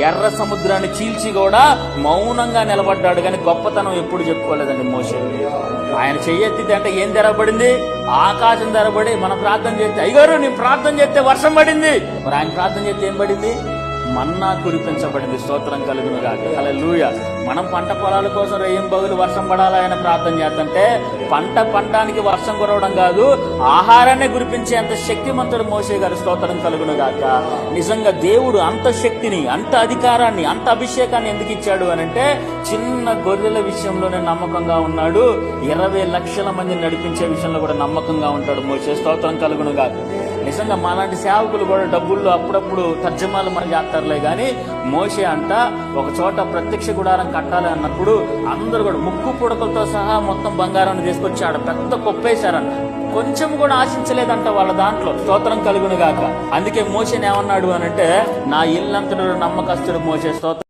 ఎర్ర సముద్రాన్ని చీల్చి కూడా మౌనంగా నిలబడ్డాడు కానీ గొప్పతనం ఎప్పుడు చెప్పుకోలేదండి మోసే ఆయన చెయ్యెత్తితే అంటే ఏం తెరబడింది ఆకాశం తెరబడి మనం ప్రార్థన చేస్తే అయ్యారు నీ ప్రార్థన చేస్తే వర్షం పడింది. మరి ఆయన ప్రార్థన చేస్తే ఏం పడింది? మన్నా కురిపించబడింది. స్తోత్రం కలుగును అలా హల్లెలూయా. మనం పంట పొలాల కోసం రేయం బగులు వర్షం పడాలని ప్రార్థన చేస్తుంటే పంట పండడానికి వర్షం కురవడం కాదు ఆహారాన్ని గురిపించే అంత శక్తిమంతుడు మోసే గారి స్తోత్రం కలుగును గాక నిజంగా దేవుడు అంత శక్తిని అంత అధికారాన్ని అంత అభిషేకాన్ని ఎందుకు ఇచ్చాడు అని అంటే చిన్న గొర్రెల విషయంలోనే నమ్మకంగా ఉన్నాడు. ఇరవై లక్షల మందిని నడిపించే విషయంలో కూడా నమ్మకంగా ఉంటాడు మోసే స్తోత్రం కలుగును గాక నిజంగా మాలాంటి సేవకులు కూడా డబ్బుల్లో అప్పుడప్పుడు తర్జమాలు మనం చేస్తారులే కానీ మోసే అంట ఒక చోట ప్రత్యక్ష గుడారం కట్టాలి అన్నప్పుడు అందరూ కూడా ముక్కు పుడకలతో సహా మొత్తం బంగారాన్ని తీసుకొచ్చి ఆడ పెద్ద కొప్పేశారంట కొంచెం కూడా ఆశించలేదంట వాళ్ళ దాంట్లో. స్తోత్రం కలుగును గాక. అందుకే మోసేనేమన్నాడు అనంటే నా ఇల్లంతటి నమ్మకస్తుడు మోసే స్తోత్రం